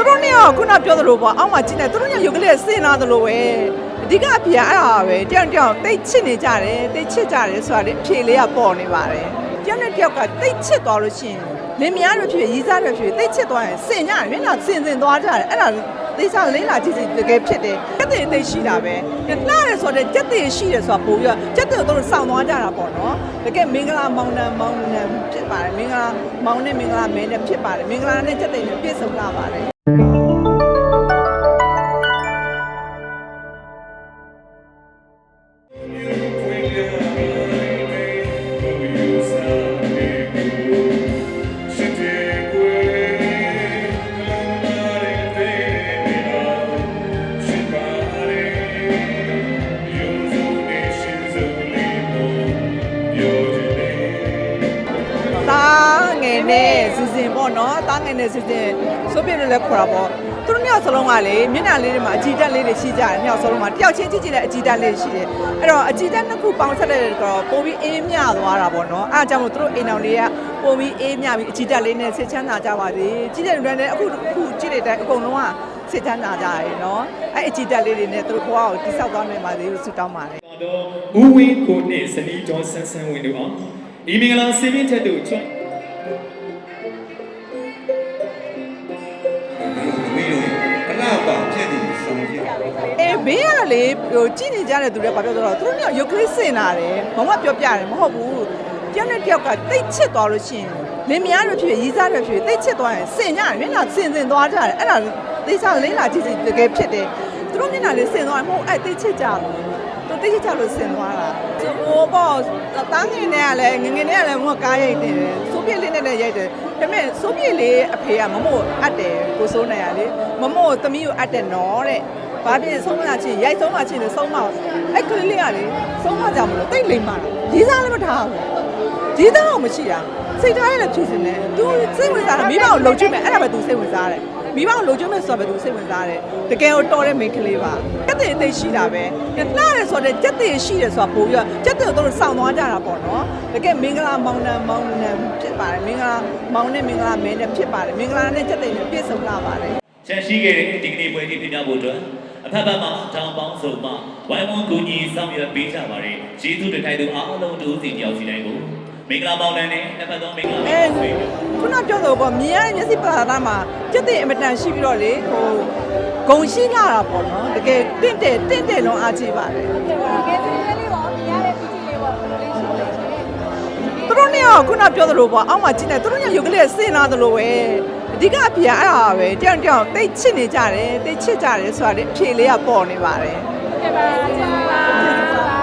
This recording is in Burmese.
သူတို့နှစ်ယောက်ခုနပြောသလိုပေါ့အောက်မှာကြည့်နေသူတို့ညရုပ်ကလေးစင်လာသလိုပဲအဓိကအဖေကအဲ့ဒါပဲတယောက်တစ်ယောက်တိတ်ချစ်နေကြတယ်တိတ်ချစ်ကြတယ်ဆိုတာလေအဖြေလေးကပေါ်နေပါတယ်တယောက်နဲ့တယောက်ကတိတ်ချစ်သွားလို့ရှိရင်လင်မယားတွေဖြစ်ဖြစ်ရီးစားတွေဖြစ်ဖြစ်တိတ်ချစ်သွားရင်စင်ကြတယ်မျက်နှာစင်စင်သွားကြတယ်အဲ့ဒါသိစားလေးလာကြည့်ကြည့်တကယ်ဖြစ်တယ်ကြက်တဲ့တိတ်ရှိတာပဲလှရဲဆိုတဲ့ကြက်တဲ့ရှိတယ်ဆိုတာပို့ပြီးတော့ကြက်တဲ့တို့စောင့်သွားကြတာပေါ့နော်တကယ်မင်္ဂလာမောင်နှံမောင်နှံဖြစ်ပါတယ်မင်္ဂလာမောင်နဲ့မင်္ဂလာမဲနဲ့ဖြစ်ပါတယ်မင်္ဂလာနဲ့ကြက်တဲ့နဲ့ပြည့်စုံလာပါတယ် သား ငယ်နဲ့စီစဉ်ပေါ့နော်သားငယ်နဲ့စီစဉ်ဆိုပြလို့လည်းခေါ်တာပေါ့သူတို့နှစ်ယောက်စလုံးကလေမျက်နှာလေးတွေမှာအကြည်တက်လေးတွေရှိကြတယ်နှစ်ယောက်စလုံးမှာတယောက်ချင်းကြည့်ကြည့်တဲ့အကြည်တက်လေးရှိတယ်အဲ့တော့အကြည်တက်နှစ်ခုပေါင်းဆက်တဲ့တော့ပိုပြီးအေးမြသွားတာပေါ့နော်အဲ့ဒါကြောင့်မို့သူတို့အိမ်တော်လေးကပိုပြီးအေးမြပြီးအကြည်တက်လေးနဲ့ဆက်ချမ်းသာကြပါစေကြည့်တဲ့လူတွေလည်းအခုအခုကြည့်တဲ့အကုန်လုံးကဆက်ချမ်းသာကြရယ်နော်အဲ့အကြည်တက်လေးတွေနဲ့သူတို့ဘဝကိုတိဆောက်သွားနိုင်ပါစေလို့ဆုတောင်းပါတယ်တော့ဦးဝင်းကိုနှင့်ဇနီးကျော်ဆန်းဆန်းဝင်းတို့အောင်ဒီမင်္ဂလာစင်မြင့်ထက်တို့ချွတ်သမီးတို့အလားပါဖြစ်နေဆောင်ကြည့် အေးဘေးကလေဟိုကြည့်နေကြတဲ့သူတွေဘာပြောတော့သူတို့မျိုးရုပ်ကလေးစင်လာတယ်ဘာမှပြောပြတယ်မဟုတ်ဘူးတယောက်နဲ့တယောက်ကတိတ်ချစ်သွားလို့ရှိရင်လင်မယားတွေဖြစ်ဖြစ်ရီးစားတွေဖြစ်ဖြစ်တိတ်ချစ်သွားရင်စင်ကြတယ်မျက်နှာစင်စင်သွားကြတယ်အဲ့ဒါသိစားလေးလာကြည့်ကြည့်တကယ်ဖြစ်တယ်သူတို့မျက်နှာလေးစင်သွားရင်မဟုတ်အဲ့တိတ်ချစ်ကြလို့သူတိတ်ချစ်ကြလို့စင်သွားတာ ဟိုပေါ့တားငင်နဲ့ကလည်းငငယ်နဲ့ကလည်းငေါကားရိုက်တယ်စိုးပြည့်လေးနဲ့လည်းရိုက်တယ်ဒါပေမဲ့စိုးပြည့်လေးအဖေကမမို့အပ်တယ်ကိုစိုးနိုင်ရလေမမို့သမီးကိုအပ်တယ်နော်တဲ့ဘာဖြစ်ဆုံးမချင်းရိုက်ဆုံးမချင်းလည်းဆုံးမအဲ့ကလေးလေးကလေဆုံးမကြမလို့တိတ်လိမ်မာတာရေးစားလည်းမထားဘူးရေးသားတော့မရှိတာစိတ်ထားရလည်းဖြူစင်တယ်သူစိတ်ဝင်စားတာမိဘကိုလှုပ်ချင်မယ်အဲ့ဒါပဲသူစိတ်ဝင်စားတယ် မိဘကိုလှုပ်ချင်မယ်ဆိုတော့ပဲသူစိတ်ဝင်စားတယ်တကယ်ကိုတော်တဲ့မိန်းကလေးပါကြက်တဲ့အသိရှိတာပဲလှရဲဆိုတဲ့ကြက်တဲ့ရှိတယ်ဆိုတာပို့ပြီးတော့ကြက်တဲ့တို့စောင့်သွားကြတာပေါ့နော်တကယ်မင်္ဂလာမောင်နှံမောင်နှံဖြစ်ပါတယ်မင်္ဂလာမောင်နဲ့မင်္ဂလာမဲနဲ့ဖြစ်ပါတယ်မင်္ဂလာနဲ့ကြက်တဲ့နဲ့ပြည့်စုံလာပါတယ်ချန်ရှိခဲ့တဲ့ဒီကနေ့ပွဲကြီးပြပြဖို့အတွက်အဖက်ဖက်မှာတောင်ပေါင်းစုံမှဝိုင်းဝန်းကူညီဆောင်ရွက်ပေးကြပါရယ်ကျေးဇူးတင်ထိုက်သူအားလုံးတို့စီတယောက်စီတိုင်းကိုမင်္ဂလာပေါင်းတဲ့နဲ့တစ်ဖက်သောမင်္ဂလာအဲပါဆွေးခုန ပြောတော့ပေါ့မြင်ရတဲ့မျက်စိပါတာမှာကြက်တဲ့အမတန်ရှိပြီးတော့လေဟိုဂုံရှိလာတာပေါ့နော်တကယ်တင့်တယ်တင့်တယ်လုံးအားကြီးပါတယ်ကဲကဲဒီလေးလေးပေါ့မြင်ရတဲ့ PT လေးပေါ့ဘယ်လိုလေးရှိလဲရှင်သူတို့နှစ်ယောက်ခုနပြောသလိုပေါ့အောက်မှာကြည့်နေသူတို့ညရုပ်ကလေးစင်လာသလိုပဲအဓိကအဖေကအဲ့ဒါပဲတယောက်တစ်ယောက်တိတ်ချစ်နေကြတယ်တိတ်ချစ်ကြတယ်ဆိုတာလေအဖြေလေးကပေါ်နေပါတယ်ကဲပါ